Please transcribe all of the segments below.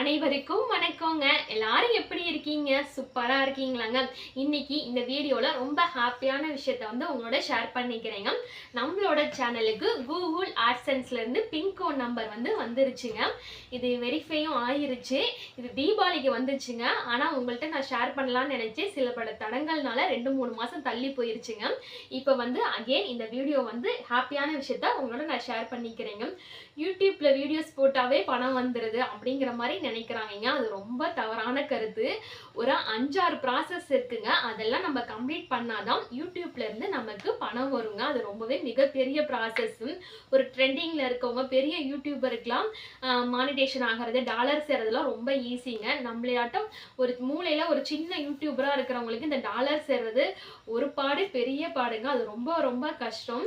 அனைவருக்கும் வணக்கங்க. எல்லாரும் எப்படி இருக்கீங்க? சூப்பரா இருக்கீங்களாங்க. இன்னைக்கு இந்த வீடியோல ரொம்ப ஹாப்பியான விஷயத்த வந்து உங்களோட ஷேர் பண்ணிக்கிறேங்க. நம்மளோட சேனலுக்கு கூகுள் ஆட்சன்ஸ்ல இருந்து பின்கோட் நம்பர் வந்து வந்துருச்சுங்க. இது வெரிஃபையும் ஆயிருச்சு. இது தீபாவளிக்கு வந்துச்சுங்க. ஆனா உங்கள்கிட்ட நான் ஷேர் பண்ணலாம்னு நினைச்சேன். சில பல தடங்கள்னால ரெண்டு மூணு மாசம் தள்ளி போயிருச்சுங்க. இப்போ வந்து அகைன் இந்த வீடியோ வந்து ஹாப்பியான விஷயத்த உங்களோட நான் ஷேர் பண்ணிக்கிறேங்க. யூடியூப்ல வீடியோஸ் போட்டாவே பணம் வந்துடுது அப்படிங்கிற மாதிரி நினைக்கிறாங்க. அது ரொம்ப தவறான கருத்து. ஒரு அஞ்சாறு ப்ராசஸ் இருக்குங்க. அதெல்லாம் நம்ம கம்ப்ளீட் பண்ணாதான் யூடியூப்ல இருந்து நமக்கு பணம் வருங்க. அது ரொம்பவே மிகப்பெரிய ப்ராசஸ் ஒரு ட்ரெண்டிங்ல இருக்கவங்க பெரிய யூடியூபருக்கெல்லாம் மானிடேஷன் ஆகிறது டாலர் சேர்றதுலாம் ரொம்ப ஈஸிங்க நம்மளையாட்டம் ஒரு மூலையில ஒரு சின்ன யூடியூபரா இருக்கிறவங்களுக்கு இந்த டாலர் சேர்றது ஒரு பாடு பெரிய பாடுங்க. அது ரொம்ப ரொம்ப கஷ்டம்.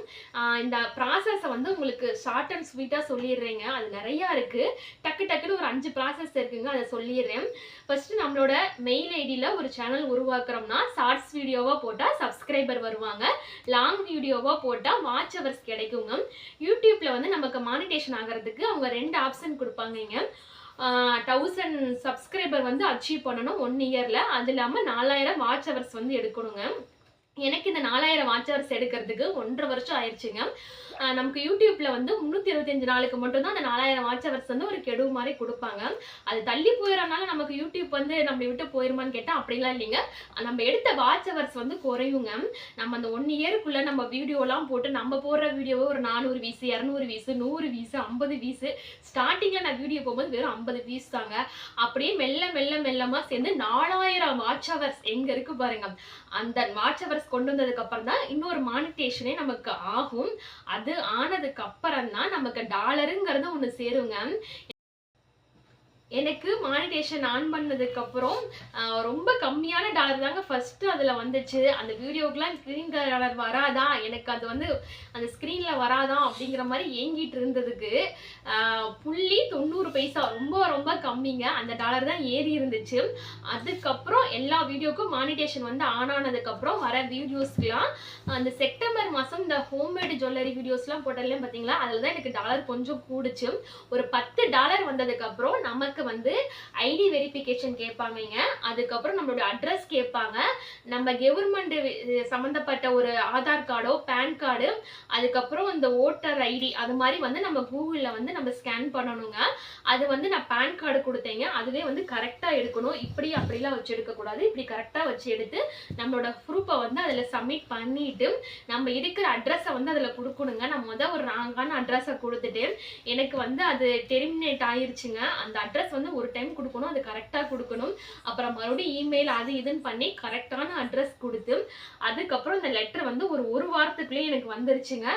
இந்த ப்ராசஸை வந்து உங்களுக்கு ஷார்ட் அண்ட் ஸ்வீட்டாக சொல்லிடுறேங்க. அது நிறையா இருக்கு. டக்கு டக்குன்னு ஒரு அஞ்சு ப்ராசஸ் இருக்குங்க அதை சொல்லிடுறேன். ஃபஸ்ட்டு நம்மளோட மெயில் ஐடியில் ஒரு சேனல் உருவாக்குறோம்னா ஷார்ட்ஸ் வீடியோவாக போட்டால் சப்ஸ்கிரைபர் வருவாங்க. லாங் வீடியோவாக போட்டால் வாட்ச் ஹவர்ஸ் கிடைக்குங்க. யூடியூப்பில் வந்து நமக்கு மானிட்டேஷன் ஆகிறதுக்கு அவங்க ரெண்டு ஆப்ஷன் கொடுப்பாங்கங்க. தௌசண்ட் சப்ஸ்கிரைபர் வந்து அச்சீவ் பண்ணணும் ஒன் இயரில் அது இல்லாமல் நாலாயிரம் வாட்ச் ஹவர்ஸ் வந்து எடுக்கணுங்க. எனக்கு இந்த நாலாயிரம் வாட்ச் ஹவர்ஸ் எடுக்கிறதுக்கு ஒன்றரை வருஷம் ஆயிடுச்சுங்க. நமக்கு யூடியூப்ல வந்து முந்நூற்றி இருபத்தஞ்சு நாளுக்கு மட்டும்தான் அந்த நாலாயிரம் வாட்சவர்ஸ் வந்து ஒரு கெடு மாதிரி கொடுப்பாங்க. அது தள்ளி போயிடறனால நமக்கு யூடியூப் வந்து நம்மளை விட்டு போயிருமான்னு கேட்டால் அப்படிலாம் இல்லைங்க. நம்ம எடுத்த வாட்ச் ஹவர்ஸ் வந்து குறையுங்க. நம்ம அந்த ஒன் இயருக்குள்ள நம்ம வீடியோலாம் போட்டு நம்ம போடுற வீடியோவை ஒரு நானூறு வீஸ் இரநூறு வீசு நூறு வீசு ஐம்பது வீஸ் ஸ்டார்டிங்கில் நான் வீடியோ போகும்போது வெறும் ஐம்பது வீஸ் தாங்க. அப்படியே மெல்ல மெல்ல மெல்லமாக சேர்ந்து நாலாயிரம் வாட்ச் ஹவர்ஸ் எங்கே இருக்கு பாருங்க. அந்த வாட்ச் ஹவர்ஸ் கொண்டு வந்ததுக்கு அப்புறம் தான் இன்னொரு மானிட்டேஷனே நமக்கு ஆகும். அது ஆனதுக்கு அப்புறம் தான் நமக்கு டாலருங்கிறது ஒன்று சேருங்க. எனக்கு மானிட்டேஷன் ஆன் பண்ணதுக்கப்புறம் ரொம்ப கம்மியான டாலர் தாங்க ஃபஸ்ட்டு அதில் வந்துச்சு. அந்த வீடியோக்கெலாம் ஸ்க்ரீன் டாலர் வராதா? எனக்கு அது வந்து அந்த ஸ்க்ரீனில் வராதா? அப்படிங்கிற மாதிரி ஏங்கிட்டு இருந்ததுக்கு புள்ளி தொண்ணூறு பைசா ரொம்ப ரொம்ப கம்மிங்க. அந்த டாலர் தான் ஏறி இருந்துச்சு. அதுக்கப்புறம் எல்லா வீடியோக்கும் மானிட்டேஷன் வந்து ஆன் ஆனதுக்கப்புறம் வர வீடியோஸ்க்குலாம் அந்த செப்டம்பர் மாதம் இந்த ஹோம்மேடு ஜுவல்லரி வீடியோஸ்லாம் போட்டதுலேயும் பார்த்தீங்களா அதில் தான் எனக்கு டாலர் கொஞ்சம் கூடுச்சு. ஒரு பத்து டாலர் வந்ததுக்கப்புறம் நமக்கு வந்து ஐடி வெரிஃபிகேஷன் கேட்பாங்கங்க. அதுக்கப்புறம் நம்மளோட அட்ரஸ் கேட்பாங்க. நம்ம கவர்மெண்ட் சம்மந்தப்பட்ட ஒரு ஆதார் கார்டோ பேன் கார்டு அதுக்கப்புறம் இந்த ஓட்டர் ஐடி அது மாதிரி வந்து நம்ம கூகுளில் வந்து நம்ம ஸ்கேன் பண்ணணுங்க. அது வந்து நான் பேன் கார்டு கொடுத்தேங்க. அதுவே வந்து கரெக்டாக எடுக்கணும். இப்படி அப்படிலாம் வச்சு எடுக்கக்கூடாது இப்படி கரெக்டாக வச்சு எடுத்து நம்மளோட ப்ரூஃபை வந்து அதில் சப்மிட் பண்ணிட்டு நம்ம இருக்கிற அட்ரஸை வந்து அதில் கொடுக்கணுங்க. நம்ம வந்து ஒரு ராங்கான அட்ரஸை கொடுத்துட்டு எனக்கு வந்து அது டெர்மினேட் ஆயிருச்சுங்க. அந்த அட்ரஸ் வந்து ஒரு டைம் கொடுக்கணும் அது கரெக்டாக கொடுக்கணும். அப்புறம் மறுபடியும் இமெயில் அது இதுன்னு பண்ணி கரெக்டான அட்ரஸ் கொடுத்து அதுக்கப்புறம் இந்த லெட்டர் வந்து ஒரு ஒரு வாரத்துக்குள்ளேயே எனக்கு வந்துருச்சுங்க.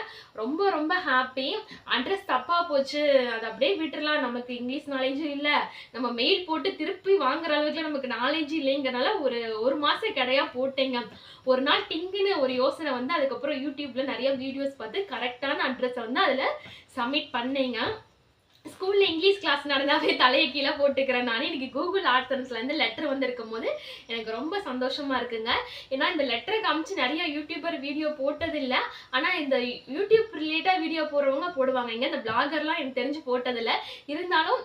ரொம்ப ரொம்ப ஹாப்பி அட்ரஸ் தப்பாக போச்சு. அதை அப்படியே விட்டுறலாம். நமக்கு இங்கிலீஷ் நாலேஜும் இல்லை. நம்ம மெயில் போட்டு திருப்பி வாங்குற அளவுக்கு நமக்கு நாலேஜ் இல்லைங்கிறனால ஒரு ஒரு மாதம் கிடையா போட்டேங்க. ஒரு நாள் டிங்குன்னு ஒரு யோசனை வந்து அதுக்கப்புறம் யூடியூப்ல நிறைய வீடியோஸ் பார்த்து கரெக்டான அட்ரஸை வந்து அதில் சப்மிட் பண்ணேங்க. ஸ்கூல்ல இங்கிலீஷ் கிளாஸ் நடந்தாவே தலையை கீழே போட்டுக்கிறேன் நான். இன்னைக்கு கூகுள் ஆர்ட் இருந்து லெட்டர் வந்திருக்கும் போது எனக்கு ரொம்ப சந்தோஷமா இருக்குங்க. ஏன்னா இந்த லெட்டரை காமிச்சு நிறைய யூடியூபர் வீடியோ போட்டதில்லை. ஆனால் இந்த யூடியூப் ரிலேட்டாக வீடியோ போடுறவங்க போடுவாங்க. இங்கே இந்த பிளாகர்லாம் எனக்கு தெரிஞ்சு போட்டதில்ல. இருந்தாலும்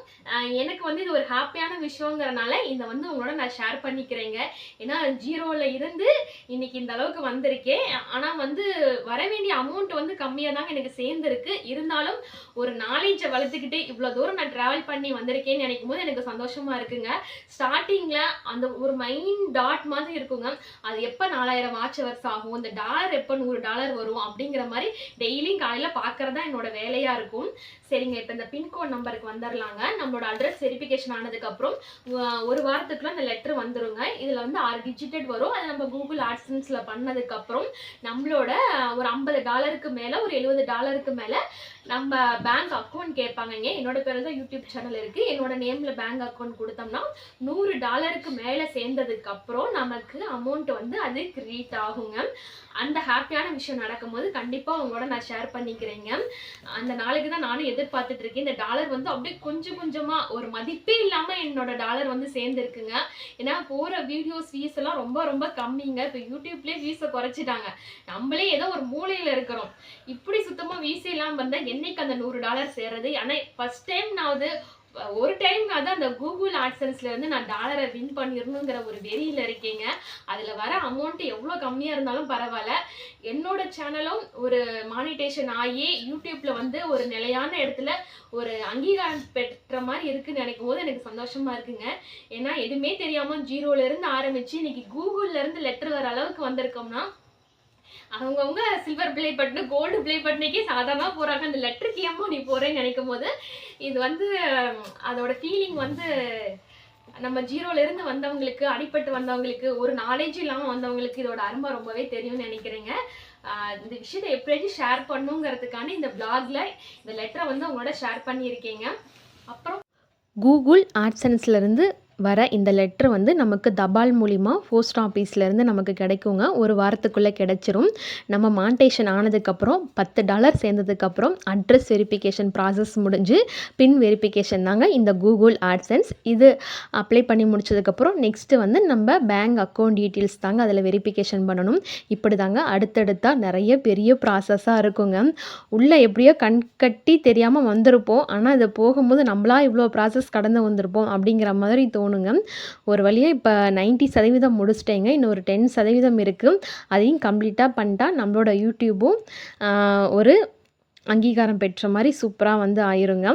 எனக்கு வந்து இது ஒரு ஹாப்பியான விஷயங்கிறனால இதை வந்து உங்களோட நான் ஷேர் பண்ணிக்கிறேங்க. ஏன்னா ஜீரோவில் இருந்து இன்னைக்கு இந்த அளவுக்கு வந்திருக்கேன் ஆனால் வந்து வர வேண்டிய அமௌண்ட் வந்து கம்மியாக தாங்க எனக்கு சேர்ந்துருக்கு. இருந்தாலும் ஒரு நாலேஜை வளர்த்துக்கிட்டு இவ்வளோ தூரம் நான் ட்ராவல் பண்ணி வந்திருக்கேன்னு நினைக்கும் போது எனக்கு சந்தோஷமா இருக்குங்க. ஸ்டார்டிங்கில் அந்த ஒரு மைண்ட் டாட் மாதிரி இருக்குங்க. அது எப்போ நாலாயிரம் வாட்ச் ஹவர்ஸ் ஆகும்? இந்த டாலர் எப்போ நூறு டாலர் வரும்? அப்படிங்கிற மாதிரி டெய்லியும் காலையில் பார்க்கறது தான் என்னோட வேலையாக இருக்கும். சரிங்க இப்போ இந்த பின்கோட் நம்பருக்கு வந்துடலாங்க நம்மளோட அட்ரஸ் வெரிஃபிகேஷன் ஆனதுக்கப்புறம் ஒரு வாரத்துக்குள்ள அந்த லெட்டர் வந்துருங்க. இதில் வந்து ஆறு டிஜிட்டட் வரும். அது நம்ம கூகுள் ஆட்ஸன்ஸில் பண்ணதுக்கப்புறம் நம்மளோட ஒரு ஐம்பது டாலருக்கு மேலே ஒரு எழுபது டாலருக்கு மேலே நம்ம பேங்க் அக்கௌண்ட் கேட்பாங்கங்க என்னோட பேர் தான் யூடியூப் சேனல் இருக்கு. என்னோட நேம்ல பேங்க் அக்கௌண்ட் கொடுத்தோம்னா நூறு டாலருக்கு மேலே சேர்ந்ததுக்கு அப்புறம் நமக்கு அமௌண்ட் வந்து அது கிரியேட் ஆகுங்க அந்த ஹாப்பியான விஷயம் நடக்கும்போது கண்டிப்பாக உங்களோட நான் ஷேர் பண்ணிக்கிறேங்க. அந்த நாளைக்கு தான் நானும் எதிர்பார்த்துட்டு இருக்கேன். இந்த டாலர் வந்து அப்படியே கொஞ்சம் கொஞ்சமாக ஒரு மதிப்பே இல்லாமல் என்னோட டாலர் வந்து சேர்ந்துருக்குங்க. ஏன்னா போகிற வீடியோஸ் வியூஸ் எல்லாம் ரொம்ப ரொம்ப கம்மிங்க. இப்போ யூடியூப்லேயே வியூஸை குறைச்சிட்டாங்க. நம்மளே ஏதோ ஒரு மூலையில் இருக்கிறோம். இப்படி சுத்தமாக வீசே இல்லாமல் இருந்தா என்னைக்கு அந்த நூறு டாலர் சேர்றது? ஆனால் ஃபஸ்ட் டைம் நான் வந்து ஒரு டைம் அதான் அந்த கூகுள் ஆட்சன்ஸ்ல இருந்து நான் டாலரை வின் பண்ணிடணுங்கிற ஒரு வெறியில இருக்கீங்க. அதுல வர அமௌண்ட் எவ்வளோ கம்மியா இருந்தாலும் பரவாயில்ல. என்னோட சேனலும் ஒரு மானிட்டேஷன் ஆகி யூடியூப்ல வந்து ஒரு நிலையான இடத்துல ஒரு அங்கீகாரம் பெற்ற மாதிரி இருக்குன்னு நினைக்கும் போது எனக்கு சந்தோஷமா இருக்குங்க. ஏன்னா எதுவுமே தெரியாம ஜீரோல இருந்து ஆரம்பிச்சு இன்னைக்கு கூகுள்ல இருந்து லெட்டர் வர அளவுக்கு வந்திருக்கோம்னா அவங்கவுங்க silver play button gold play பட்டனுக்கே சாதாரணமாக போகிறாங்க அந்த லெட்டருக்கு ஏமா நீ போகிறேன்னு நினைக்கும் போது இது வந்து அதோட ஃபீலிங் வந்து நம்ம ஜீரோலேருந்து வந்தவங்களுக்கு அடிபட்டு வந்தவங்களுக்கு ஒரு நாலேஜ் இல்லாமல் வந்தவங்களுக்கு இதோட அருமை ரொம்பவே தெரியும்னு நினைக்கிறேங்க. இந்த விஷயத்தை எப்படியாச்சும் ஷேர் பண்ணுங்கிறதுக்கான இந்த பிளாகில் இந்த லெட்டரை வந்து உங்களோட ஷேர் பண்ணியிருக்கீங்க. அப்புறம் கூகுள் ஆட்சன்ஸ்லேருந்து வர இந்த லெட்ரு வந்து நமக்கு தபால் மூலிமா போஸ்ட் ஆஃபீஸ்லேருந்து நமக்கு கிடைக்குங்க. ஒரு வாரத்துக்குள்ளே கிடைச்சிரும். நம்ம மாண்டேஷன் ஆனதுக்கப்புறம் பத்து டாலர் சேர்ந்ததுக்கப்புறம் அட்ரஸ் வெரிஃபிகேஷன் ப்ராசஸ் முடிஞ்சு பின் வெரிஃபிகேஷன் தாங்க இந்த கூகுள் ஆட்சன்ஸ் இது அப்ளை பண்ணி முடிச்சதுக்கப்புறம் நெக்ஸ்ட்டு வந்து நம்ம பேங்க் அக்கௌண்ட் டீட்டெயில்ஸ் தாங்க அதில் வெரிஃபிகேஷன் பண்ணணும். இப்படி தாங்க அடுத்தடுத்தா நிறைய பெரிய ப்ராசஸாக இருக்குங்க. உள்ளே எப்படியோ கண் கட்டி தெரியாமல் வந்திருப்போம். ஆனால் இதை போகும்போது நம்மளா இவ்வளோ ப்ராசஸ் கடந்து வந்திருப்போம் அப்படிங்கிற மாதிரி தோணும். தோணுங்க ஒரு வழியாக இப்போ 90% சதவீதம் முடிச்சிட்டேங்க. இன்னொரு டென் சதவீதம் இருக்குது அதையும் கம்ப்ளீட்டாக பண்ணிட்டா நம்மளோட யூடியூபும் ஒரு அங்கீகாரம் பெற்ற மாதிரி சூப்பராக வந்து ஆயிருங்க.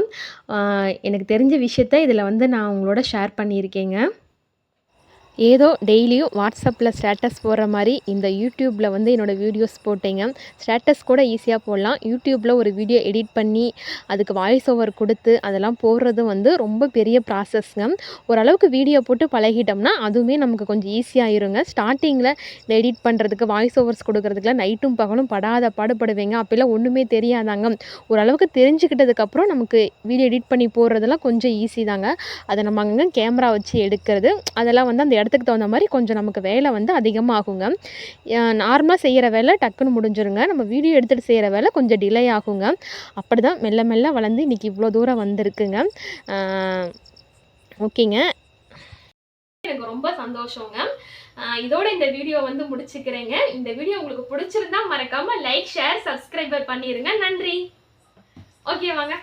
எனக்கு தெரிஞ்ச விஷயத்த இதில் வந்து நான் உங்களோட ஷேர் பண்ணியிருக்கேங்க. ஏதோ டெய்லியும் வாட்ஸ்அப்பில் ஸ்டேட்டஸ் போடுற மாதிரி இந்த யூடியூப்பில் வந்து என்னோடய வீடியோஸ் போட்டேங்க. ஸ்டேட்டஸ் கூட ஈஸியாக போடலாம். யூடியூப்பில் ஒரு வீடியோ எடிட் பண்ணி அதுக்கு வாய்ஸ் ஓவர் கொடுத்து அதெல்லாம் போடுறது வந்து ரொம்ப பெரிய ப்ராசஸ்ங்க ஓரளவுக்கு வீடியோ போட்டு பழகிட்டோம்னா அதுவுமே நமக்கு கொஞ்சம் ஈஸியாகிருங்க ஸ்டார்டிங்கில் இந்த எடிட் பண்ணுறதுக்கு வாய்ஸ் ஓவர்ஸ் கொடுக்குறதுக்குலாம் நைட்டும் பகலும் படாத பாடுபடுவேங்க. அப்போல்லாம் ஒன்றுமே தெரியாதாங்க. ஓரளவுக்கு தெரிஞ்சுக்கிட்டதுக்கப்புறம் நமக்கு வீடியோ எடிட் பண்ணி போடுறதெல்லாம் கொஞ்சம் ஈஸி தாங்க. அதை நம்ம அங்கங்கே கேமரா வச்சு எடுக்கிறது. அதெல்லாம் வந்து அந்த இடத்துக்கு தகுந்த மாதிரி கொஞ்சம் நமக்கு வேலை வந்து அதிகமாகுங்க. நார்மலாக செய்கிற வேலை டக்குன்னு முடிஞ்சிருங்க. நம்ம வீடியோ எடுத்துகிட்டு செய்கிற வேலை கொஞ்சம் டிலே ஆகுங்க. அப்படி தான் மெல்ல மெல்ல வளர்ந்து இன்றைக்கி இவ்வளோ தூரம் வந்திருக்குங்க. ஓகேங்க. எனக்கு ரொம்ப சந்தோஷங்க. இதோட இந்த வீடியோ வந்து முடிச்சுக்கிறேங்க. இந்த வீடியோ உங்களுக்கு பிடிச்சிருந்தா மறக்காம லைக் ஷேர் சப்ஸ்கிரைபர் பண்ணிருங்க. நன்றி. ஓகே வாங்க.